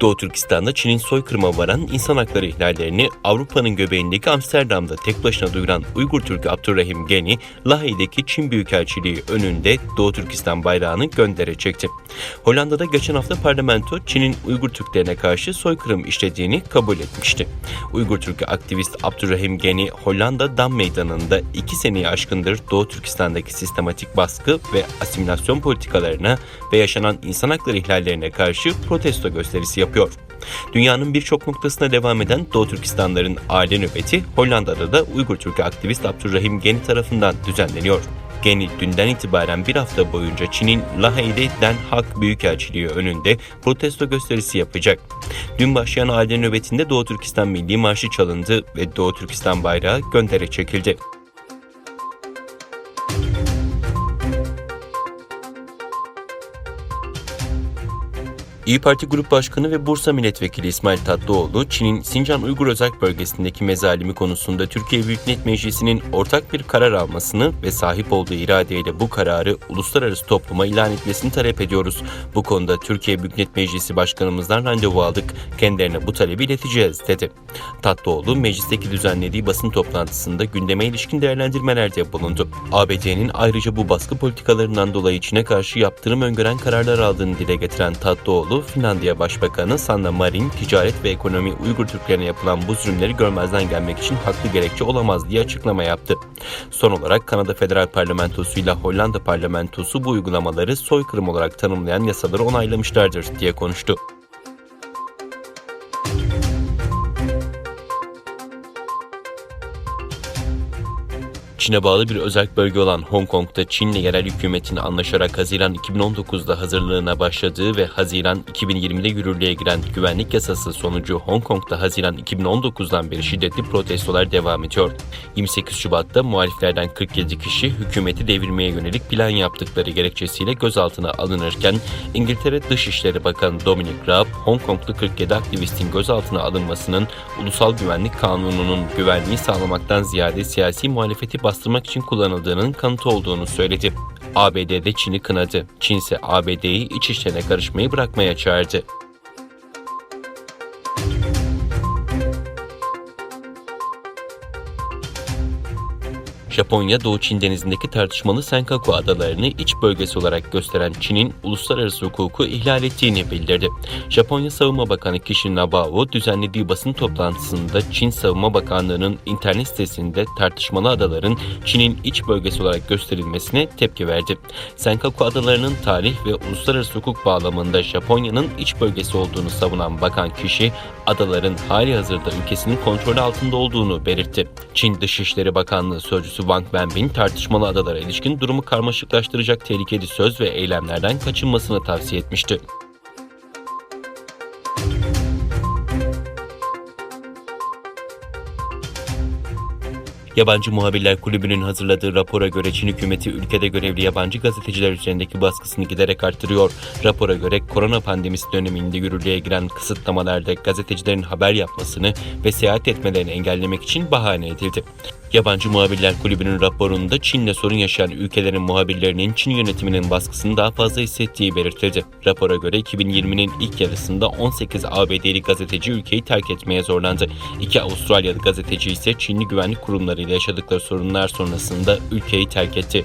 Doğu Türkistan'da Çin'in soykırıma varan insan hakları ihlallerini Avrupa'nın göbeğindeki Amsterdam'da tek başına duyuran Uygur Türk'ü Abdurrahim Geni, Lahey'deki Çin Büyükelçiliği önünde Doğu Türkistan bayrağını göndere çekti. Hollanda'da geçen hafta parlamento Çin'in Uygur Türklerine karşı soykırım işlediğini kabul etmişti. Uygur Türk'ü aktivist Abdurrahim Geni, Hollanda Dam Meydanı'nda iki seneyi aşkındır Doğu Türkistan'daki sistematik baskı ve asimilasyon politikalarına ve yaşanan insan hakları ihlallerine karşı protesto gösterisi yapıyor. Dünyanın birçok noktasına devam eden Doğu Türkistanların aile nöbeti Hollanda'da da Uygur Türk'ü aktivist Abdurrahim Geni tarafından düzenleniyor. Geni dünden itibaren bir hafta boyunca Çin'in Lahey'de Den Haag Büyükelçiliği önünde protesto gösterisi yapacak. Dün başlayan aile nöbetinde Doğu Türkistan Milli Marşı çalındı ve Doğu Türkistan bayrağı göndere çekildi. İyi Parti Grup Başkanı ve Bursa Milletvekili İsmail Tatlıoğlu, Çin'in Sincan Uygur Özerk Bölgesi'ndeki mezalimi konusunda Türkiye Büyük Millet Meclisi'nin ortak bir karar almasını ve sahip olduğu iradeyle bu kararı uluslararası topluma ilan etmesini talep ediyoruz. Bu konuda Türkiye Büyük Millet Meclisi Başkanımızdan randevu aldık. Kendilerine bu talebi ileteceğiz, dedi. Tatlıoğlu, meclisteki düzenlediği basın toplantısında gündeme ilişkin değerlendirmelerde bulundu. ABD'nin ayrıca bu baskı politikalarından dolayı Çin'e karşı yaptırım öngören kararlar aldığını dile getiren Tatlıoğlu, Finlandiya Başbakanı Sanna Marin, ticaret ve ekonomi Uygur Türklerine yapılan bu zulümleri görmezden gelmek için haklı gerekçe olamaz diye açıklama yaptı. Son olarak Kanada Federal Parlamentosu ile Hollanda Parlamentosu bu uygulamaları soykırım olarak tanımlayan yasaları onaylamışlardır diye konuştu. Çin'e bağlı bir özel bölge olan Hong Kong'da Çin'le yerel hükümetin anlaşarak Haziran 2019'da hazırlığına başladığı ve Haziran 2020'de yürürlüğe giren güvenlik yasası sonucu Hong Kong'da Haziran 2019'dan beri şiddetli protestolar devam ediyor. 28 Şubat'ta muhaliflerden 47 kişi hükümeti devirmeye yönelik plan yaptıkları gerekçesiyle gözaltına alınırken İngiltere Dışişleri Bakanı Dominic Raab, Hong Konglu 47 aktivistin gözaltına alınmasının Ulusal Güvenlik Kanunu'nun güvenliği sağlamaktan ziyade siyasi muhalefeti bastırmak için kullanıldığının kanıtı olduğunu söyledi. ABD de Çin'i kınadı. Çin ise ABD'yi iç işlerine karışmayı bırakmaya çağırdı. Japonya, Doğu Çin denizindeki tartışmalı Senkaku adalarını iç bölgesi olarak gösteren Çin'in uluslararası hukuku ihlal ettiğini bildirdi. Japonya Savunma Bakanı Kishi Nabao düzenlediği basın toplantısında Çin Savunma Bakanlığı'nın internet sitesinde tartışmalı adaların Çin'in iç bölgesi olarak gösterilmesine tepki verdi. Senkaku adalarının tarih ve uluslararası hukuk bağlamında Japonya'nın iç bölgesi olduğunu savunan Bakan Kishi, adaların hali hazırda ülkesinin kontrolü altında olduğunu belirtti. Çin Dışişleri Bakanlığı Sözcüsü Wang Wenbin tartışmalı adalara ilişkin durumu karmaşıklaştıracak tehlikeli söz ve eylemlerden kaçınmasını tavsiye etmişti. Yabancı Muhabirler Kulübü'nün hazırladığı rapora göre Çin hükümeti ülkede görevli yabancı gazeteciler üzerindeki baskısını giderek arttırıyor. Rapora göre korona pandemisi döneminde yürürlüğe giren kısıtlamalarda gazetecilerin haber yapmasını ve seyahat etmelerini engellemek için bahane edildi. Yabancı Muhabirler Kulübü'nün raporunda Çin'le sorun yaşayan ülkelerin muhabirlerinin Çin yönetiminin baskısını daha fazla hissettiği belirtildi. Rapora göre 2020'nin ilk yarısında 18 ABD'li gazeteci ülkeyi terk etmeye zorlandı. İki Avustralyalı gazeteci ise Çinli güvenlik kurumlarıyla yaşadıkları sorunlar sonrasında ülkeyi terk etti.